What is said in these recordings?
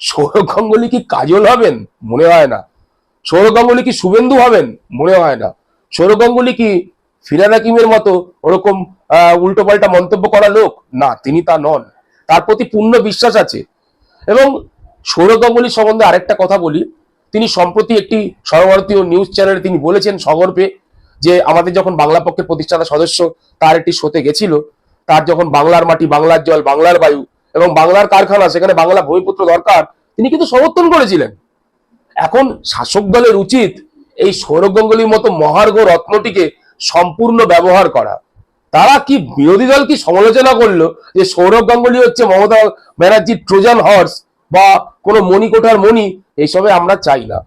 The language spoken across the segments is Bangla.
সৌরভ গাঙ্গুলি কি কাজল হবেন? মনে হয় না। সৌরভ গাঙ্গুলি কি শুভেন্দু হবেন? মনে হয় না। সৌরভ গাঙ্গুলি কি ফিরাদ হাকিমের মতো ওরকম উল্টো পাল্টা মন্তব্য করা লোক? না, তিনি তা নন। তার প্রতি পূর্ণ বিশ্বাস আছে। এবং সৌরভ গাঙ্গুলি সম্বন্ধে আরেকটা কথা বলি। তিনি সম্প্রতি একটি সর্বভারতীয় নিউজ চ্যানেলে তিনি বলেছেন সগর্বে যে আমাদের যখন বাংলা পক্ষের প্রতিষ্ঠাতা সদস্য, তার একটি শোতে গেছিল। তার যখন বাংলার মাটি, বাংলার জল, বাংলার বায়ু এবং বাংলার কারখানা, সেখানে বাংলা ভূমিপুত্র দরকার, তিনি কিন্তু সমর্থন করেছিলেন। এখন শাসক দলের উচিত এই সৌরভ গাঙ্গুলির মতো মহার্ঘ রত্নটিকে সম্পূর্ণ ব্যবহার করা। তারা কি বিরোধী দল কি সমালোচনা করল যে সৌরভ গাঙ্গুলি হচ্ছে মমতা ব্যানার্জির ট্রোজান হর্স বা কোনো মণিকোঠার মণি? এইসবে আমরা চাই না।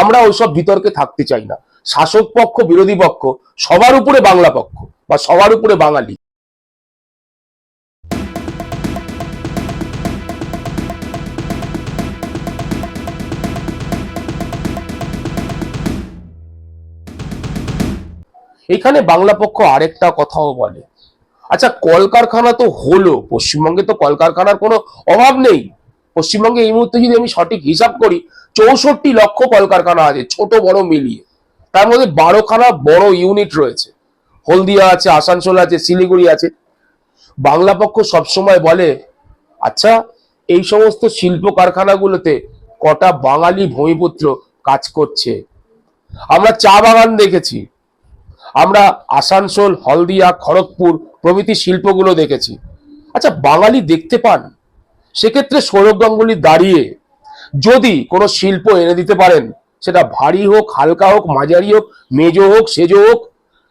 আমরা ওইসব বিতর্কে থাকতে চাই না। শাসক পক্ষ, বিরোধী পক্ষ, সবার উপরে বাংলা পক্ষ বা সবার উপরে বাঙালি। এখানে বাংলা পক্ষ আরেকটা কথাও বলে। আচ্ছা কলকারখানা তো হলো, পশ্চিমবঙ্গে তো কলকারখানার কোনো অভাব নেই। পশ্চিমবঙ্গে এই মুহূর্তে যদি আমি সঠিক হিসাব করি, চৌষট্টি লক্ষ কলকারখানা আছে, ছোট বড় মিলিয়ে। তার মধ্যে বারোখানা বড় ইউনিট রয়েছে। হলদিয়া আছে, আসানসোল আছে, শিলিগুড়ি আছে। বাংলা পক্ষ সবসময় বলে আচ্ছা এই সমস্ত শিল্প কারখানাগুলোতে কটা বাঙালি ভূমিপুত্র কাজ করছে? আমরা চা বাগান দেখেছি। আমরা আসানসোল, হলদিয়া, খড়গপুর প্রভৃতি শিল্পগুলো দেখেছি। আচ্ছা বাঙালি দেখতে পান? সেক্ষেত্রে সৌরভ গাঙ্গুলি দাঁড়িয়ে যদি কোনো শিল্প এনে দিতে পারেন, সেটা ভারী হোক, হালকা হোক, মাঝারি হোক, মেজো হোক, সেজো হোক,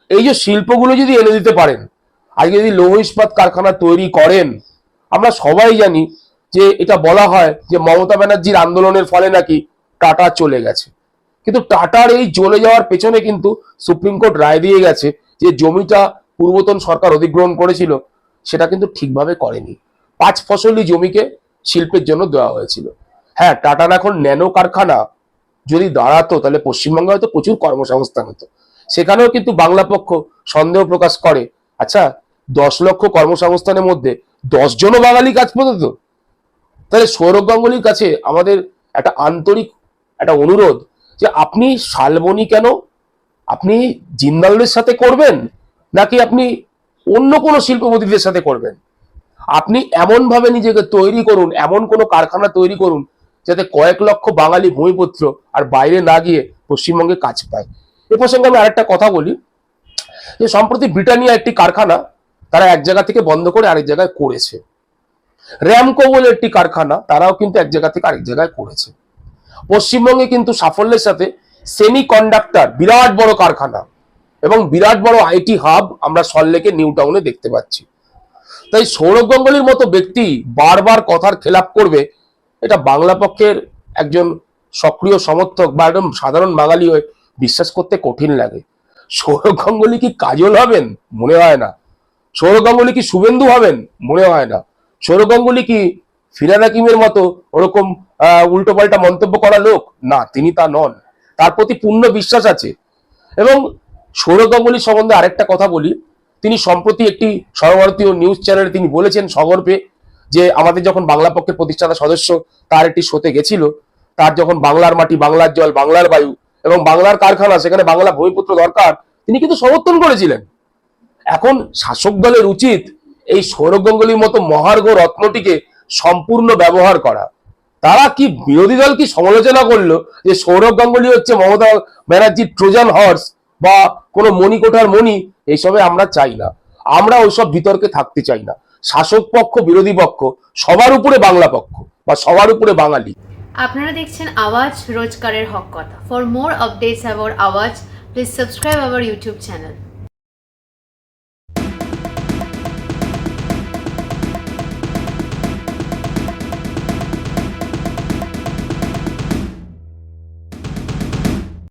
এই যে শিল্পগুলো যদি এনে দিতে পারেন, আজকে যদি লৌহ ইস্পাত কারখানা তৈরি করেন, আমরা সবাই জানি যে এটা বলা হয় যে মমতা ব্যানার্জির আন্দোলনের ফলে নাকি টাটা চলে গেছে। কিন্তু টাটার এই চলে যাওয়ার পেছনে কিন্তু সুপ্রিম কোর্ট রায় দিয়ে গেছে যে জমিটা পূর্বতন সরকার অধিগ্রহণ করেছিল, সেটা কিন্তু ঠিকভাবে করেনি। পাঁচ ফসলি জমিকে শিল্পের জন্য দেওয়া হয়েছিল। হ্যাঁ টাটার এখন ন্যানো কারখানা যদি দাঁড়াতো, তাহলে পশ্চিমবঙ্গে হয়তো প্রচুর কর্মসংস্থান হতো। সেখানেও কিন্তু বাংলা পক্ষ সন্দেহ প্রকাশ করে আচ্ছা দশ লক্ষ কর্মসংস্থানের মধ্যে দশ জনও বাঙালি কাজ পেত তাহলে সৌরভ গাঙ্গুলির কাছে আমাদের একটা আন্তরিক, একটা অনুরোধ যে আপনি শালবনি কেন? আপনি জিন্দালদের সাথে করবেন? নাকি আপনি অন্য কোনো শিল্পপতিদের সাথে করবেন? আপনি এমন ভাবে নিজেকে তৈরি করুন, এমন কোনো কারখানা তৈরি করুন, যাতে কয়েক লক্ষ বাঙালি ভূমিপুত্র আর বাইরে না গিয়ে পশ্চিমবঙ্গে কাজ পায়। এ প্রসঙ্গে আমি আরেকটা কথা বলি, যে সম্প্রতি ব্রিটানিয়া একটি কারখানা তারা এক জায়গা থেকে বন্ধ করে আরেক জায়গায় করেছে। র্যামকো বলে একটি কারখানা তারাও কিন্তু এক জায়গা থেকে আরেক জায়গায় করেছে। পশ্চিমবঙ্গে কিন্তু সাফল্যের সাথে সেমি কন্ডাক্টর বিরাট বড় কারখানা এবং বিরাট বড় আইটি হাব আমরা সল্লেকে নিউ টাউনে দেখতে পাচ্ছি। তাই সৌরভ গাঙ্গুলির মতো ব্যক্তি বারবার কথার খেলাপ করবে, এটা বাংলা পক্ষের একজন সক্রিয় সমর্থক বা একদম সাধারণ বাঙালি হয়ে বিশ্বাস করতে কঠিন লাগে। সৌরভ গাঙ্গুলি কি কাজল হবেন? মনে হয় না। সৌরভ গাঙ্গুলি কি শুভেন্দু হবেন? মনে হয় না। সৌরভ গাঙ্গুলি কি ফিরাদ হাকিমের মতো ওরকম উল্টো পাল্টা মন্তব্য করা লোক? না, তিনি তা নন। তার প্রতি পূর্ণ বিশ্বাস আছে। এবং সৌরভ গাঙ্গুলি সম্বন্ধে আরেকটা কথা বলি। তিনি সম্প্রতি একটি সর্বভারতীয় নিউজ চ্যানেলে তিনি বলেছেন সগর্বে যে আমাদের যখন বাংলা পক্ষের প্রতিষ্ঠাতা সদস্য, তার একটি শোতে গেছিল। তার যখন বাংলার মাটি, বাংলার জল, বাংলার বায়ু এবং বাংলার কারখানা, সেখানে বাংলা ভূমিপুত্র দরকার, তিনি কিন্তু সমর্থন করেছিলেন। এখন শাসক দলের উচিত এই সৌরভ গাঙ্গুলির মতো মহার্ঘ রত্নটিকে সম্পূর্ণ ব্যবহার করা। তারা কি বিরোধী দল কি সমালোচনা করল যে সৌরভ গাঙ্গুলি হচ্ছে মমতা ব্যানার্জির ট্রোজান হর্স বা কোনো মণিকোঠার মণি? এইসবে আমরা চাই না। আমরা ওইসব বিতর্কে থাকতে চাই না। শাসক পক্ষ, বিরোধী পক্ষ, সবার উপরে বাংলা পক্ষ বা সবার উপরে বাঙালি। আপনারা দেখছেন আওয়াজ রোজকারের হক কথা। For more updates about Awaaz please subscribe our YouTube channel